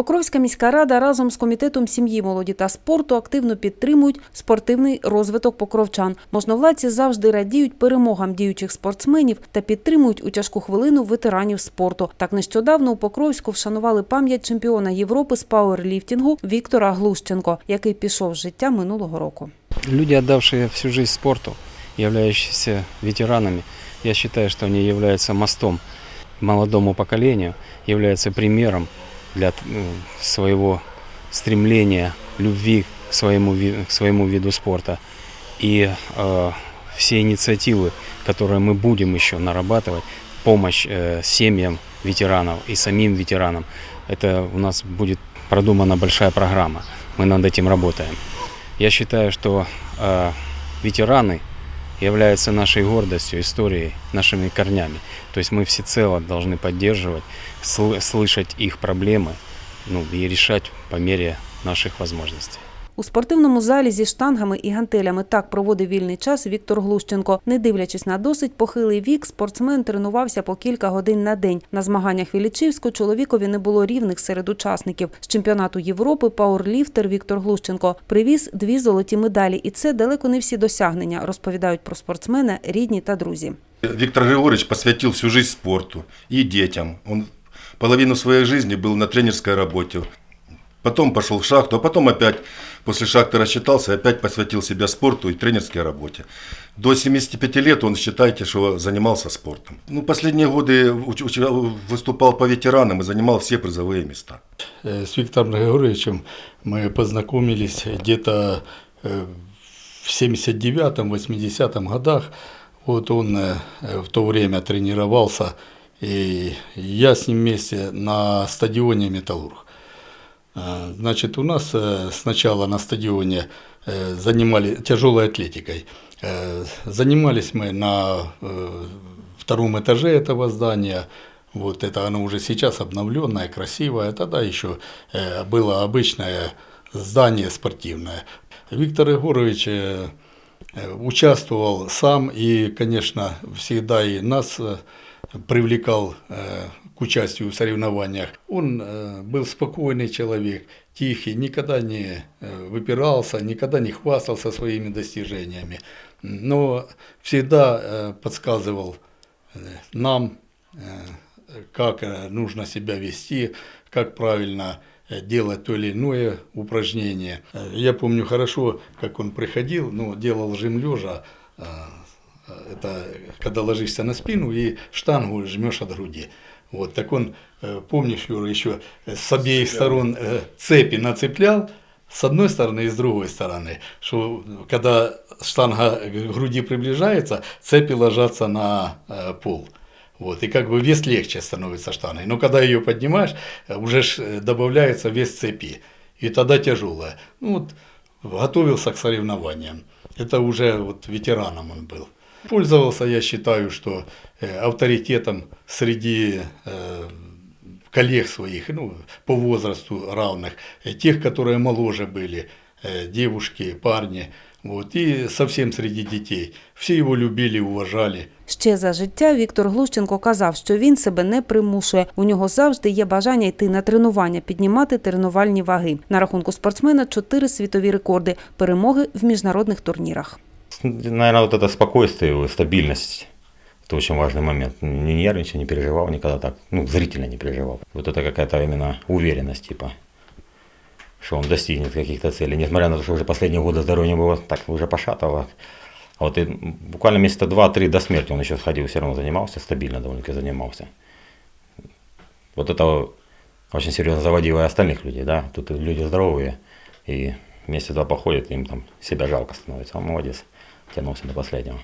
Покровська міська рада разом з комітетом сім'ї, молоді та спорту активно підтримують спортивний розвиток покровчан. Можновладці завжди радіють перемогам діючих спортсменів та підтримують у тяжку хвилину ветеранів спорту. Так нещодавно у Покровську вшанували пам'ять чемпіона Європи з пауерліфтингу Віктора Глущенко, який пішов з життя минулого року. Люди, отдавшие всю жизнь спорту, являющиеся ветеранами, я считаю, что они являются мостом молодому поколению, являются примером для э, своего стремления, любви к своему, к своему виду спорта. И э, все инициативы, которые мы будем еще нарабатывать, помощь э, семьям ветеранов и самим ветеранам, это у нас будет продумана большая программа. Мы над этим работаем. Я считаю, что э, ветераны являются нашей гордостью, историей, нашими корнями. То есть мы всецело должны поддерживать, сл- слышать их проблемы ну, и решать по мере наших возможностей. У спортивному залі зі штангами і гантелями так проводив вільний час Віктор Глущенко. Не дивлячись на досить похилий вік, спортсмен тренувався по кілька годин на день. На змаганнях Вілічівську чоловікові не було рівних серед учасників. З чемпіонату Європи пауерліфтер Віктор Глущенко привіз дві золоті медалі, і це далеко не всі досягнення, розповідають про спортсмена рідні та друзі. Виктор Григорьевич посвятил всю жизнь спорту и детям. Он половину своей жизни был на тренерской работе. Потом пошел в шахту, а потом опять после шахты рассчитался опять посвятил себя спорту и тренерской работе. До 75 лет он, считайте, что занимался спортом. Ну, последние годы выступал по ветеранам и занимал все призовые места. Э, С Виктором Григорьевичем мы познакомились где-то э, в 79-80 годах. Вот он э, в то время тренировался, и я с ним вместе на стадионе «Металлург». Э, Значит, у нас э, сначала на стадионе э, занимали тяжелой атлетикой. Э, Занимались мы на втором этаже этого здания. Вот это оно уже сейчас обновленное, красивое. Тогда еще было обычное здание спортивное. Виктор Егорович участвовал сам и, конечно, всегда и нас привлекал к участию в соревнованиях. Он э, был спокойный человек, тихий, никогда не э, выпирался, никогда не хвастался своими достижениями, но всегда э, подсказывал нам, как нужно себя вести, как правильно делать то или иное упражнение. Я помню хорошо, как он приходил, ну, делал жим лежа, это когда ложишься на спину и штангу жмешь от груди. Вот, так он, э, помнишь, Юра, еще с обеих сторон э, цепи нацеплял, с одной стороны и с другой стороны, что когда штанга к груди приближается, цепи ложатся на э, пол. Вот, и как бы вес легче становится штангой. Но когда ее поднимаешь, уже добавляется вес цепи. И тогда тяжелая. Ну вот, готовился к соревнованиям. Это уже вот ветераном он был. Пользовался, я считаю, что э, авторитетом среди э, коллег своих, ну, по возрасту равных, э, тех, которые моложе были, э, девушки, парни, вот, и совсем среди детей. Все его любили, уважали. Ще за життя Віктор Глущенко казав, що він себе не примушує. У нього завжди є бажання йти на тренування, піднімати тренувальні ваги. На рахунку спортсмена чотири світові рекорди, перемоги в міжнародних турнірах. Наверное, вот это спокойствие, стабильность. Это очень важный момент. Не нервничал, не переживал никогда так. Ну, зрительно не переживал. Вот это какая-то именно уверенность, типа, что он достигнет каких-то целей. Несмотря на то, что уже последние годы здоровье было так уже пошатывало. А вот и буквально месяца два-три до смерти он еще сходил, все равно занимался, стабильно довольно-таки занимался. Вот это очень серьезно заводило и остальных людей, да. Тут люди здоровые, и месяца два походят, им там себя жалко становится. Он молодец, тянулся до последнего.